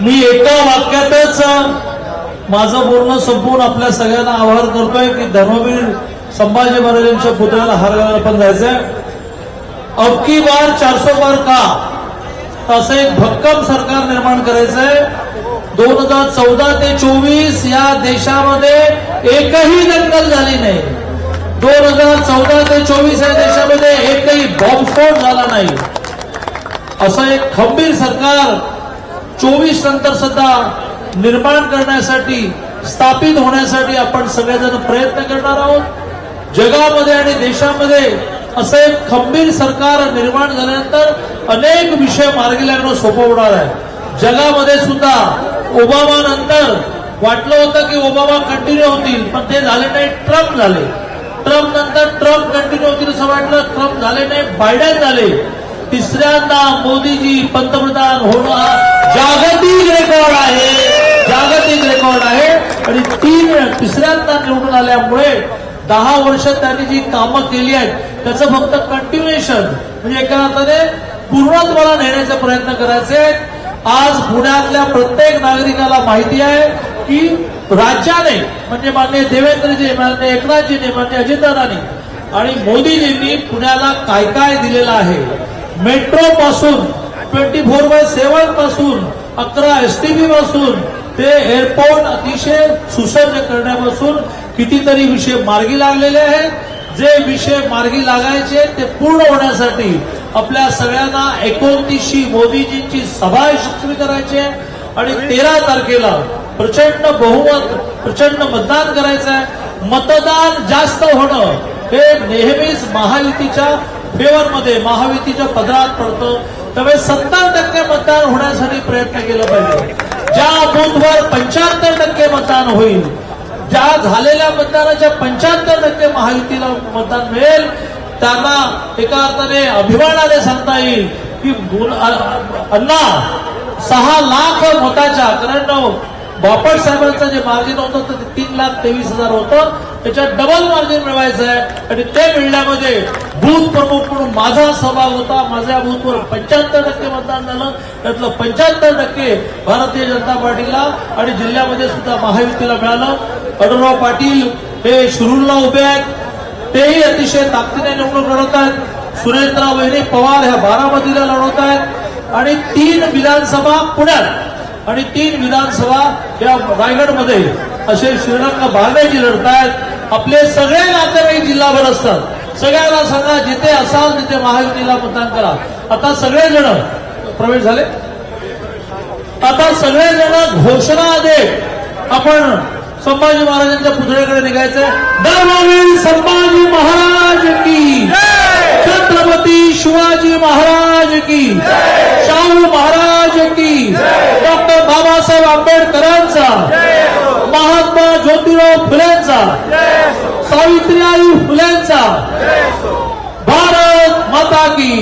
मी एका वाक्यातच माझं बोलणं संपवून आपल्या सगळ्यांना आवाहन करतोय की धर्मवीर संभाजी महाराजांच्या पुतळ्याला हार घालायला पण जायचंय. अबकी बार चारसो बार का? असं एक भक्कम सरकार निर्माण करायचंय. दोन हजार चौदा ते चोवीस या देशामध्ये एकही दंगल झाली नाही. दोन हजार चौदा ते चोवीस या देशामध्ये एकही बॉम्बस्फोट झाला नाही. असं एक खंबीर सरकार चोवीस नंतर सुद्धा निर्माण करण्यासाठी स्थापित होण्यासाठी आपण सगळेजण प्रयत्न करणार आहोत. जगामध्ये आणि देशामध्ये असं एक खंबीर सरकार निर्माण झाल्यानंतर अनेक विषय मार्गी लागणं सोपं होणार आहे. जगामध्ये सुद्धा ओबामा नंतर वाटलं होतं की ओबामा कंटिन्यू होतील पण ते झाले नाही ट्रम्प झाले. ट्रम्प नंतर ट्रम्प कंटिन्यू होतील असं वाटलं ट्रम्प झाले नाही बायडन झाले. तिसऱ्यांदा मोदीजी पंतप्रधान होणार हा जागतिक रेकॉर्ड आहे जागतिक रेकॉर्ड आहे आणि तीन तिसऱ्यांदा निवडून आल्यामुळे दहा वर्ष त्यांनी जी कामं केली आहेत त्याचं फक्त कंटिन्युएशन म्हणजे एका अर्थाने पूर्णत्वाला नेण्याचा प्रयत्न करायचे आहेत. आज पुण्यातल्या प्रत्येक नागरिकाला माहिती आहे की राज्याने म्हणजे मान्य देवेंद्रजी मान्य एकनाथजींनी मान्य अजितदादांनी आणि मोदीजींनी पुण्याला काय काय दिलेलं आहे मेट्रो पासून ट्वेंटी फोर बाय सेव्हनपासून अकरा एस टी पासून ते एअरपोर्ट अतिशय सुसज्ज करण्यापासून कितीतरी विषय मार्गी लागलेले आहेत. जे विषय मार्गी लागायचे ते पूर्ण होण्यासाठी आपल्या सगळ्यांना एकोणतीसशी मोदीजींची सभा यशस्वी करायची आहे. आणि तेरा तारखेला प्रचंड बहुमत प्रचंड मतदान करायचं आहे मतदान जास्त होणं हे नेहमीच महायुतीच्या फेवरमध्ये महायुतीच्या पदरात पडतं. त्यामुळे सत्तर टक्के मतदान होण्यासाठी प्रयत्न केला पाहिजे. ज्या बूथवर पंच्याहत्तर टक्के मतदान होईल ज्या झालेल्या मतदानाच्या पंच्याहत्तर टक्के महायुतीला मतदान मिळेल त्यांना एका अर्थाने अभिमानाने सांगता येईल की अण्णा सहा लाख मताच्या कारण बापट साहेबांचं जे मार्जिन होतं ते तीन लाख तेवीस हजार होतं. त्याच्यात डबल मार्जिन मिळवायचं आहे. आणि ते मिळण्यामध्ये बूथ प्रमुख म्हणून माझा सहभाग होता. माझ्या बूथवर पंच्याहत्तर टक्के मतदान झालं. त्यातलं पंच्याहत्तर टक्के भारतीय जनता पार्टीला आणि जिल्ह्यामध्ये सुद्धा महायुतीला मिळालं. अडुराव पाटील हे शिरूरला उभे आहेत. तेही अतिशय ताकदीने निवडणूक लढवत आहेत. सुरेंद्र वहिनी पवार ह्या बारामतीला लढवत आहेत. आणि तीन विधानसभा पुण्यात. आणि तीन विधानसभा या रायगडमध्ये. असे श्रीरंग बारण्याची लढतायत. आपले सगळे नातेवाईक जिल्हाभर असतात. सगळ्यांना सांगा जिथे असाल तिथे महायुतीला मतदान करा. आता सगळेजण प्रवेश झाले? आता सगळेजण घोषणा देत आपण संभाजी महाराजांच्या पुतळ्याकडे निघायचंय. धर्मवीर संभाजी महाराज की छत्रपती शिवाजी महाराज की शाहू महाराज की डॉक्टर बाबासाहेब आंबेडकरांचा महात्मा ज्योतिराव फुलेंचा सावित्रीबाई फुलेंचा भारत माता की.